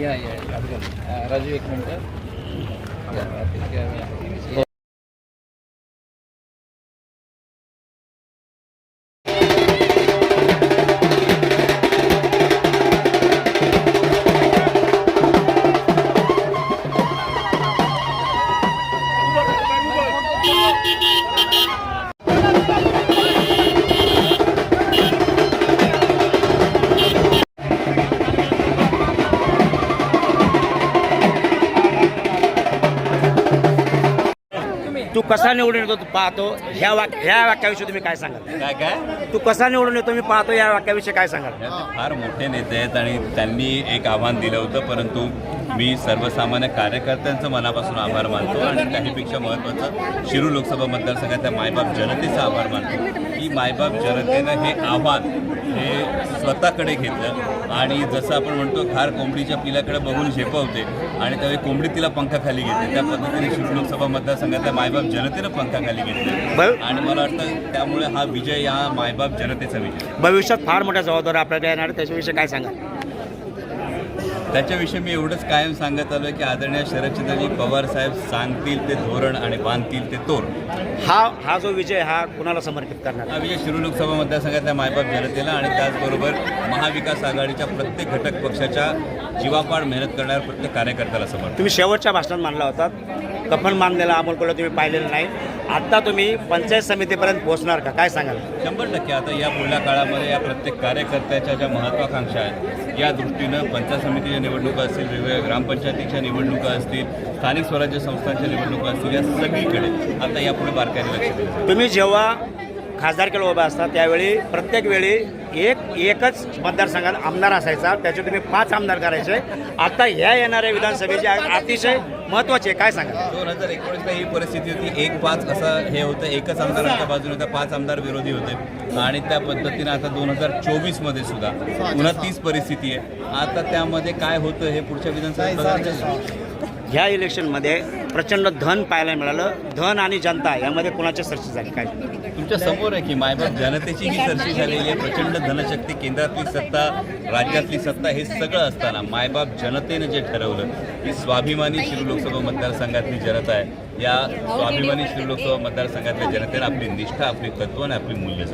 या या राजू एक मिनटं. तू कसा निवडून येतो तू पाहतो? ह्या वाक्य ह्या वाक्याविषयी तुम्ही काय सांगाल? काय काय? तू कसा निवडून येतो मी पाहतो या वाक्याविषयी काय सांगाल? फार मोठे नेते आहेत आणि त्यांनी एक आव्हान दिलं होतं परंतु मी सर्वसामान्य कार्यकर्त्यांचं मनापासून आभार मानतो आणि त्याहीपेक्षा महत्त्वाचं शिरूर लोकसभा मतदारसंघातल्या मायबाप जनतेचा आभार मानतो. की मायबाप जनतेनं हे आव्हान हे स्वतःकडे घेतलं आणि जसं आपण म्हणतो खार कोंबडीच्या पिल्याकडे बघून झेपवते आणि त्यावेळी कोंबडी तिला पंखाखाली घेते. त्या पद्धतीने शिरूर लोकसभा मतदारसंघातल्या मायबाप जनतेनं पंखाखाली घेतले. आणि मला वाटतं त्यामुळे हा विजय या मायबाप जनतेचा विजय. भविष्यात फार मोठ्या जबाबदारी आपल्याला येणार त्याच्याविषयी काय सांगाल? त्याच्याविषयी मी एवढंच कायम सांगत आलो की आदरणीय शरदचंद्रजी पवार साहेब सांगतील ते धोरण आणि बांधतील ते तोर हा हा जो विजय हा कुणाला समर्पित करणार? हा विजय शिरूर लोकसभा मतदारसंघातल्या मायबाप जनतेला आणि त्याचबरोबर महाविकास आघाडीच्या प्रत्येक घटक पक्षाच्या जीवापाड मेहनत करणाऱ्या प्रत्येक कार्यकर्त्याला समर्पित तुम्ही शेवटच्या भाषणात मानला होता. कफन मानलेला अमोल कोल्हे तुम्ही पाहिलेलं नाही. आता तुम्ही पंचायत समितीपर्यंत पोहोचणार का? काय सांगाल? शंभर टक्के. आता या पुढल्या काळामध्ये या प्रत्येक कार्यकर्त्याच्या ज्या महत्त्वाकांक्षा आहेत या दृष्टीनं पंचायत समितीच्या निवडणुका असतील वेगवेगळ्या ग्रामपंचायतीच्या निवडणुका असतील स्थानिक स्वराज्य संस्थांच्या निवडणुका असतील या सगळीकडे. आता यापुढे बारकाईने लक्ष. तुम्ही जेव्हा खासदारकीला उभा असतात त्यावेळी प्रत्येक वेळी एक एकच मतदारसंघात आमदार असायचा. त्याचे तुम्ही पाच आमदार करायचे. आता ह्या येणाऱ्या विधानसभेचे अतिशय महत्त्वाचे आहे. काय सांगा दोन हजार एकोणीसला ही परिस्थिती होती. एक पाच असं हे होतं. एकच आमदार आमच्या बाजूने होता. पाच आमदार विरोधी होते. आणि त्या पद्धतीनं आता दोन हजार चोवीसमध्ये सुद्धा पुन्हा तीच परिस्थिती आहे. आता त्यामध्ये काय होतं हे पुढच्या विधानसभेत बघायचं ह्या इलेक्शनमध्ये प्रचंड धन पाहायला मिळालं. धन आणि जनता यामध्ये कोणाची सरशी झाली? काय? तुमच्यासमोर आहे की मायबाप जनतेची ही सरशी झालेली आहे प्रचंड धनशक्ती केंद्रातली सत्ता राज्यातली सत्ता हे सगळं असताना मायबाप जनतेनं जे ठरवलं की स्वाभिमानी शिरू लोकसभा मतदारसंघातली जनता आहे. या स्वाभिमानी शिरू लोकसभा मतदारसंघातल्या जनतेनं आपली निष्ठा आपली तत्व आणि आपली मूल्य